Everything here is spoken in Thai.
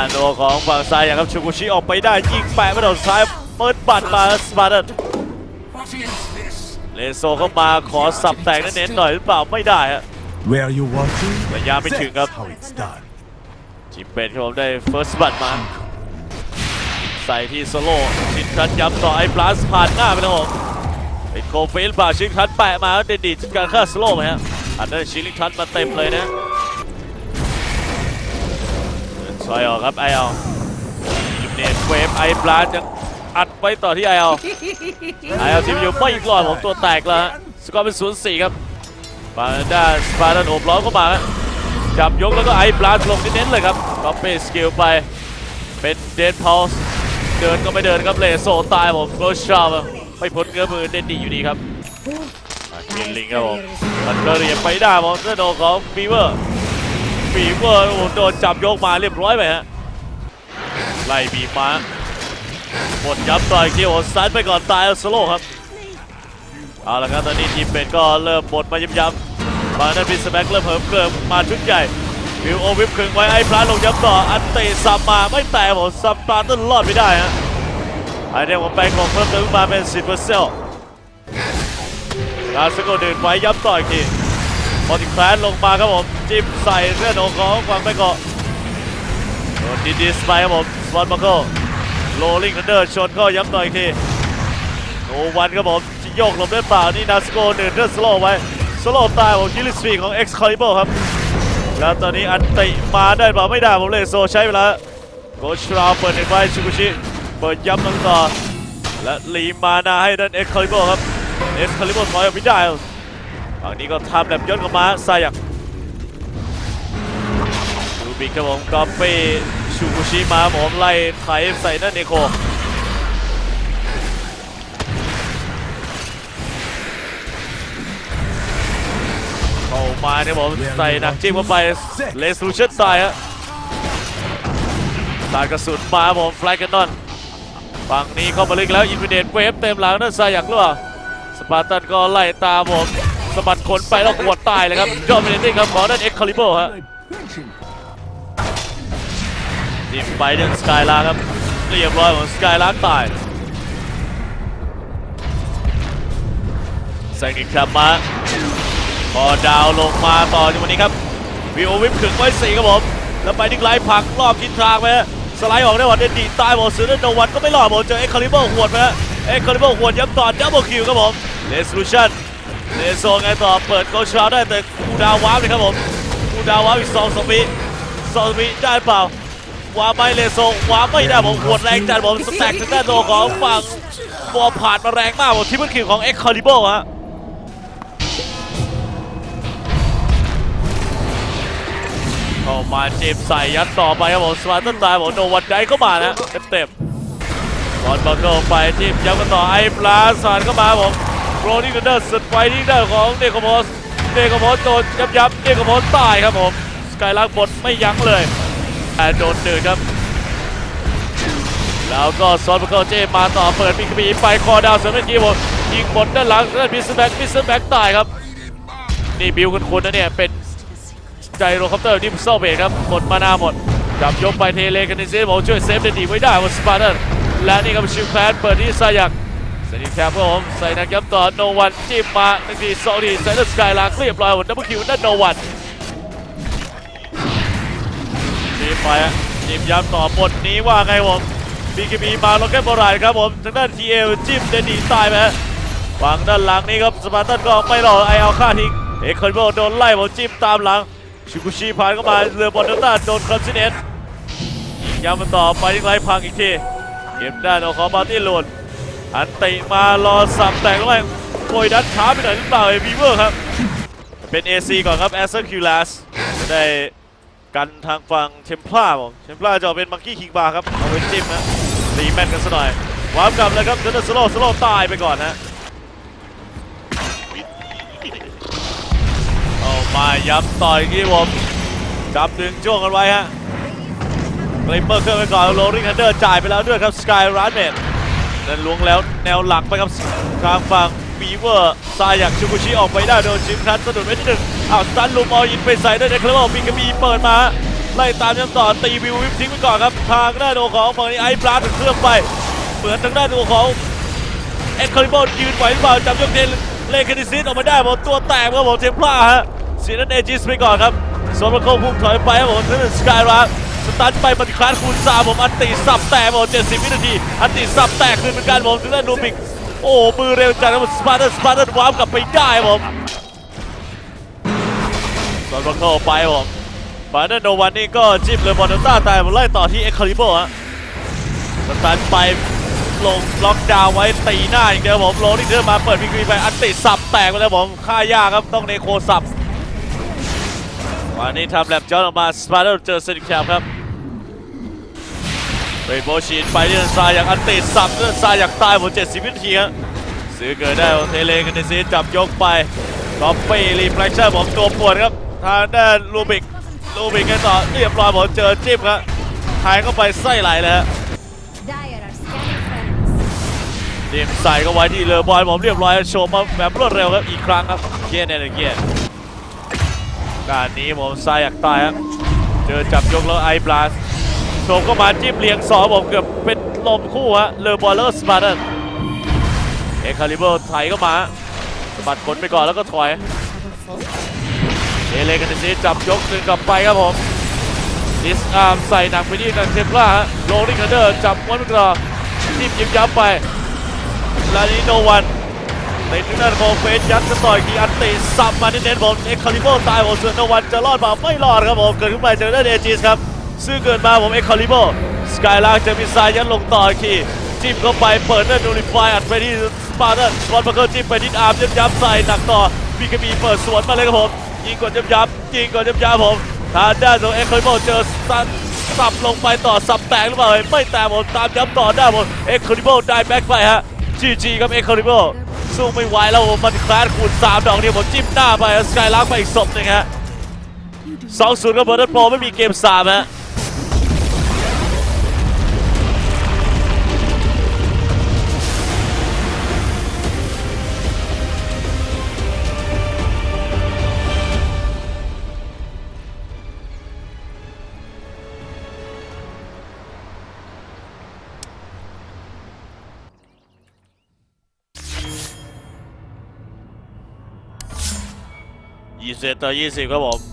านโดของฝั่งซ้ายอย่างครับชูกุชิออกไปได้ยิงแปะไปโดนซ้ายเปิดบัตรมาสปาร์ตัน What is this? เลโซเข้ามาขอสับแตกเน้นๆหน่อยหรือเปล่าไม่ได้ฮะ Where are you watching? ระยะไม่ถึงครับ That's how it's done. จิมเป็นครับผมได้เฟิร์สบัตมา ใส่ที่โซโล่ชินคันย้ำต่อไอ้บลัสผ่านหน้าไปแล้วผมเป็นโคเฟลป่าชินคันแปะมาเดดดีการฆ่าสโลว์ไหมฮะอันนั้นชิลิคันมาเต็มเลยนะ ซอยออกครับไอเอลอิมเนตเวฟไอบลัสยังอัดไว้ต่อที่ไอเอลไอเอลทีมอยู่ไม่อีกรอดผมตัวแตกแล้วฮะสกอร์เป็นศูนย์สี่ครับปาด้าสปาร์ตันโอบล้อมเข้ามาจับยกแล้วก็ไอบลัสลงเน้นๆเลยครับก็เปสกิลไปเป็นเดนพอลเดินก็ไม่เดินครับเลโซตายผมโรชาไม่พ้นเงื้อมือเดนดีอยู่ดีครับเกนลิงครับผมมันเรียนไปได้ผมเสื้อโดของฟีเวอร์ ฟีเวอร์โอ้โดนจับยกมาเรียบร้อยไปฮะไล่บีมาหมดยับต่อยคิวซัดไปก่อนตายสโลครับเอาละครับตอนนี้ทีมเป็นก็เริ่มหมดมาย้ำๆมาด้านบิสแบ็กเริ่มเหิมเกลิมมาชุดใหญ่วิวโอวิปขึงไว้ไอ้พลาลงย้ำต่ออันเตะซัมมาไม่แตะผมซัมปาต้นรอดไม่ได้ฮะไอเดียผมไปของเพิ่มเติมมาเป็นสิบเปอร์เซ็นต์ลาสโกเดินไว้ย้ำต่ออีกทีพอติแคลนลงมาครับผม จิ้มใส่เรื่องของของความไปเกาะโดนดีดีสไปครับผมสปอนมาโกโรลลิงทันเดอร์ชนเข้าย้ำต่ออีกทีโนวันครับผมจะโยกหลบได้เปล่านี่นาสโกเดินเรื่องสโลว์ไว้สโลว์ตายผมคิลิสฟีของเอ็กซ์คอริเบิลครับ แล้วตอนนี้อันติมาได้เปล่าไม่ได้ผมเลยโซใช้เวลาโกชราเปิดเน็ตไว้ชูกุชิเปิดย้ำตั้งต่อและลีมานาให้ดันเอ็กคาลิเบอร์ครับเอ็กคาลิเบอร์ถอยออกไม่ได้ฝั่งนี้ก็ทำแบบย้อนกลับมาซายัก บิกครับผมก็ไปชูกุชิมาผมไล่ไถใส่นั่นเอโคเข้ามาเนี่ยผมใส่หนักจิ้มเข้าไปเลสลูชั่นตายฮะตายกระสุนมาผมฟลกันนอนฝั่งนี้เข้ามาลึกแล้วอินฟิเดตเวฟเต็มหลังนั่นซายักหรือเปล่าสปาร์ตันก็ไล่ตามผมสะบัดขนไปแล้วขวดตายเลยครับยอดเมนติ้ครับของนั่นเอ็กคาลิเบอร์ฮะ ทีมไปเดนสกายลาครับเรียบร้อยของสกายลาตายแซงอีกครับมาพอดาวลงมาต่อในวันนี้ครับวิโอวิปขึงไว้สี่ครับผมแล้วไปดิกไลท์ผักรอบทิศทางไปสไลด์ออกได้หมดเดนดีตายหมดซื้อได้โนวันก็ไม่รอดผมเจอเอ็กคาลิเบอร์หวดไปฮะเอ็กคาลิเบอร์หวดย้ำต่อดับเบิลคิวครับผมเ s ส l u ชั่นเลโซไงต่อเปิดโกชาได้แต่กูดาววาร์ปเลยครับผมกูดาววาร์ปอีกสองสปีสองสปีได้เปล่า วาไม่เลโซวาร์ปไม่ได้ผมหวดแรงจัดผมสแต็กทางด้านโดของฝั่งบอลผ่านมาแรงมากผมทิปเปิลคิวของเอ็กคาลิเบฮะเข้ามาเจมส์ใส่ยัดต่อไปครับผมสวาตันตายผมโดนวันไดเข้ามานะเต็มๆบอลบังเกิลไปทีมย้ำกันต่อไอ้ปลาสานเข้ามาผมโรนี่กันเดอร์สุดไฟที่ได้ของเดโกโมสเดโกโมสโดนยับยับเดโกโมสตายครับผมสกายลักบดไม่ยั้งเลย โดนดืดครับ แล้วก็ซอนบังเกิลเจมมาต่อเปิดมีคบีไปคอดาวเสริมเมื่อกี้ผมยิงบดด้านหลังด้านมิสแบ็กมิสแบ็กตายครับ นี่บิวคุณคุณนะเนี่ย เป็นใจโรคอปเตอร์ดิมเซลเบรครับหมดมานาหมดจับยกไปเทเลกันในเซฟบอกช่วยเซฟเดนดีไว้ได้บนสปาร์เตันและนี่ครับชิวแคลนเปิดที่ซายักสนิทแคปครับผมใส่นักย้ำต่อโนวันจิ้มมาหนึ่งทีสองทีใส่เลสกายลากเรียบร้อยหมดดับเบิลคิวนั่นโนวัน ไปฮะจิ้มย้ำต่อบทนี้ว่าไงผมบีคีบีมาล็อกเก็ตบอลไรครับผมทางด้านทีเอลจิ้มเดนดีตายไปฮะฝั่งด้านหลังนี้ครับสปาร์ตันก็ไม่รอไอเอาฆ่าทิ้งเอ็กคอนโบโดนไล่ผมจิ้มตามหลังชิกุชิผ่านเข้ามาเรือบอลเดลต้าโดนคอนซิเนตยิงยาวมันต่อไปที่ไรพังอีกทีเก็บด้านของบาร์ตี้ลูนอันติมารอสับแต่งเข้าไปโอยดัดช้าไปหน่อยหรือเปล่าไอ้บีเวอร์ครับ เป็น AC ก่อนครับแอสเซอร์คิวลัสจะได้ กันทางฝั่งเทมพลาผมเทมพลาจะเป็นมังกี้คิงบาร์ครับเอาไว้จิ้มนะรีแมทกันซะหน่อยวาร์ปกลับเลยครับเดนเดอร์สโลสโลตายไปก่อนนะเอามาย้ำต่อยที่ผมจับดึงจ้วงกันไว้ฮะเกรเปอร์เครื่องไปก่อนโรลิงฮันเดอร์จ่ายไปแล้วด้วยครับสกายรันเมนนั่นล้วงแล้วแนวหลักไปครับทางฝั่งบีเวอร์ซายักชูกุชิออกไปได้โดนชิมทันสะดุดไปที่หนึ่ง เอาสตันลูมอลยินไปใส่ได้วยในคลับมีกระบีเปิดมา ไล่ตามยังต่อตีวิววิปทิ้งไปก่อนครับ ทางด้านของฝั่งนี้ไอ้ปลาถึงเครื่องไป เหมือนทางด้านตัวของเอ็ดคาริบอลยืนไหวหรือเปล่าจับยกเทนเลคานิซิสออกมาได้ผมตัวแตกครับผมเทมพลาฮะสีนั้นเอจิสไปก่อนครับโซนมาโคพุ่งถอยไปครับผมนั่นสกายรักสตาร์ทไปปฏิคลาสคูณสามผมอันติสับแตกผม70วินาที อันติสับแตกคืนเหมือนกันผมทางด้านนูบิกโอ้มือเร็วจังครับสปาร์ตันสปาร์ตันวาร์ปกลับไปได้ครับผม โซนมาโคไปครับผมปาร์ตันโนวันนี่ก็จิ้มเลยบอลต้าตายผมไล่ต่อที่เอ็กคาริโบฮะสตาร์ไปลงล็อกดาวไว้ตีหน้าอย่างเดียวผมโรนี่เดินมาเปิดพีกรีไปอันติสับแตกไปแล้วผมค่ายากครับต้องเนโคสับวันนี้ทำแลบจอนออกมาสปาร์เดอร์เจอเซนิแคมครับเรย์โบชีนไปที่ด้านซ้ายอย่างอันติสับด้านซ้ายอยากตายผม70วินาทีครับซื้อเกิดได้เทเลกันในซีจับยกไปก๊อปปี้รีเฟลคชั่นผมตัวปวดครับ ทางด้านลูบิกลูบิกกันต่อเรียบร้อยผมเจอจิ้มครับหายเข้าไปไส้ไหลเลยฮะเดมใส่ก็ไว้ที่เรือบอลผมเรียบร้อยโชว์มาแบบรวดเร็วครับอีกครั้งครับเกียร์เนเกียร์การนี้ผมซ้ายอยากตายครับเจอจับยกแล้วไอบลาสโฉบเข้ามาจิ้มเลียงสองผมเกือบเป็นลมคู่ฮะเรือบอลเลอร์สปาร์ตันเอคาลิเบอร์ไถเข้ามาสะบัดขนไปก่อนแล้วก็ถอย เอเลกันซีจับยกหนึ่งกลับไปครับผมดิสอาร์มใส่หนักไปที่นันเทมปลาฮะโรลิงคันเดอร์จับม้วนก่อนจิ้มยิงย้ำไปลานิโนวันในทางด้านของเฟสยัดจะต่อยกีอันติสับมาเน้นๆผมเอ็กคาลิเบอร์ตายผมส่วนโนวันจะรอดมาไม่รอดครับผมเกิดขึ้นมาจากด้านเอจิสครับซึ่งเกิดมาผมเอ็กคาลิเบอร์สกายลากจอมิสไซล์ยัดลงต่ออีกทีจิ้มเข้าไปเปิดด้านนูริฟายอัดไปที่สปาร์ตันสปอร์ตบัคเกิลจิ้มไปที่อาร์มย้ำย้ำใส่หนักต่อพีกบีเปิดสวนมาเลยครับผม ยิงกดย้ำย้ำยิงกดย้ำย้ำผมทางด้านของเอ็กคาลิเบอร์เจอสันสับลงไปต่อสับแตกหรือเปล่าไม่แตกผมตามย้ำต่อได้ผมเอ็กคอริเบิลได้แบ็กไปฮะจีจีครับเอ็กคอริเบิลสู้ไม่ไหวแล้วมันคลาสคูณ3ดอกนี่ผมจิ้มหน้าไปสกายลักไปอีกศพนึ่งฮะสองศูนย์กับเบอร์ดันโปรไม่มีเกม3ฮะ ยี่สิบต่อยี่สิบครับผม